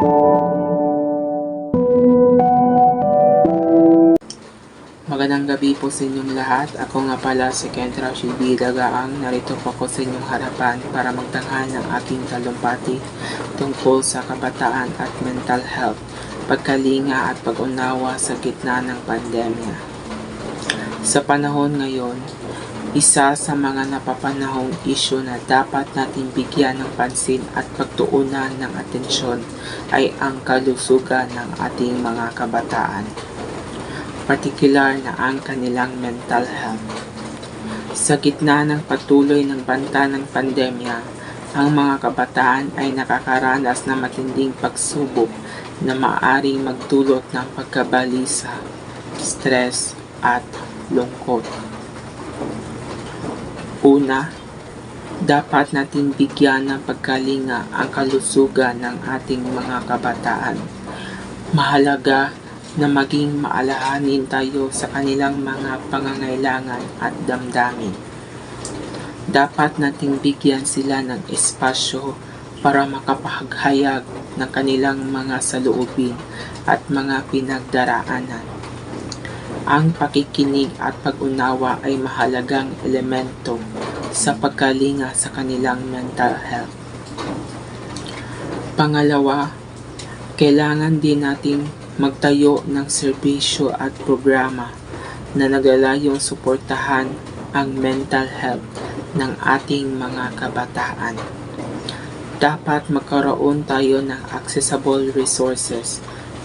Magandang gabi po sa inyong lahat. Ako nga pala si Kent Rashid B. Dagaang. Narito po ako sa inyong harapan para magtanghal ng aking talumpati tungkol sa kabataan at mental health, pagkalinga at pag-unawa sa gitna ng pandemya. Sa panahon ngayon, isa sa mga napapanahong isyu na dapat natin bigyan ng pansin at pagtuunan ng atensyon ay ang kalusugan ng ating mga kabataan partikular na ang kanilang mental health. Sa gitna ng patuloy ng banta ng pandemya, ang mga kabataan ay nakakaranas ng matinding pagsubok na maaaring magdulot ng pagkabalisa, stress, at lungkot. Una, dapat natin bigyan ng pagkalinga ang kalusugan ng ating mga kabataan. Mahalaga na maging maalahanin tayo sa kanilang mga pangangailangan at damdamin. Dapat nating bigyan sila ng espasyo para makapaghayag ng kanilang mga saloobin at mga pinagdaraanan. Ang pakikinig at pag-unawa ay mahalagang elemento sa pagkalinga sa kanilang mental health. Pangalawa, kailangan din nating magtayo ng serbisyo at programa na naglalayong suportahan ang mental health ng ating mga kabataan. Dapat magkaroon tayo ng accessible resources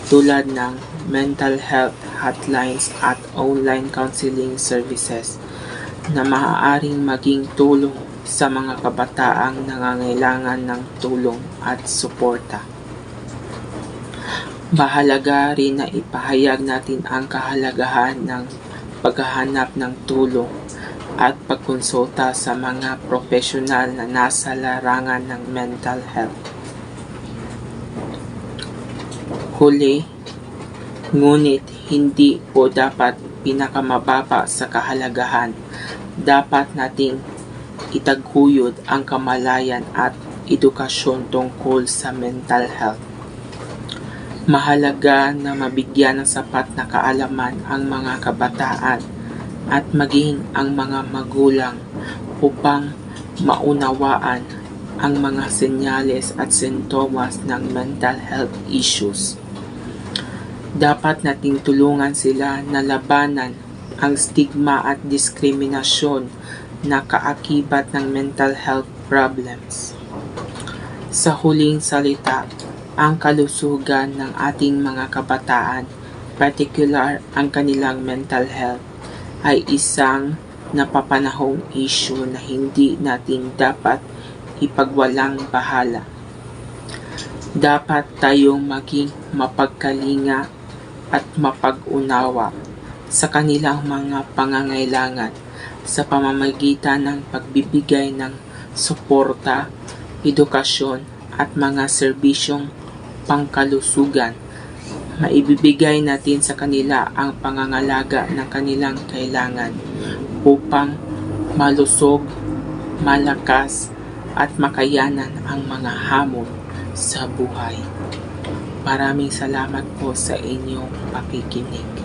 tulad ng mental health hotlines at online counseling services na maaaring maging tulong sa mga kabataang nangangailangan ng tulong at suporta. Mahalaga rin na ipahayag natin ang kahalagahan ng paghahanap ng tulong at pagkonsulta sa mga profesional na nasa larangan ng mental health. Huli, ngunit hindi po dapat pinakamababa sa kahalagahan. Dapat nating itaguyod ang kamalayan at edukasyon tungkol sa mental health. Mahalaga na mabigyan ng sapat na kaalaman ang mga kabataan at maging ang mga magulang upang maunawaan ang mga senyales at sintomas ng mental health issues. Dapat nating tulungan sila na labanan ang stigma at diskriminasyon na kaakibat ng mental health problems. Sa huling salita, ang kalusugan ng ating mga kabataan, particular ang kanilang mental health, ay isang napapanahong issue na hindi natin dapat ipagwalang bahala. Dapat tayong maging mapagkalinga at mapag-unawa sa kanilang mga pangangailangan sa pamamagitan ng pagbibigay ng suporta, edukasyon at mga serbisyong pangkalusugan. Maibibigay natin sa kanila ang pangangalaga ng kanilang kailangan upang malusog, malakas at makayanan ang mga hamon sa buhay. Maraming salamat po sa inyong pakikinig.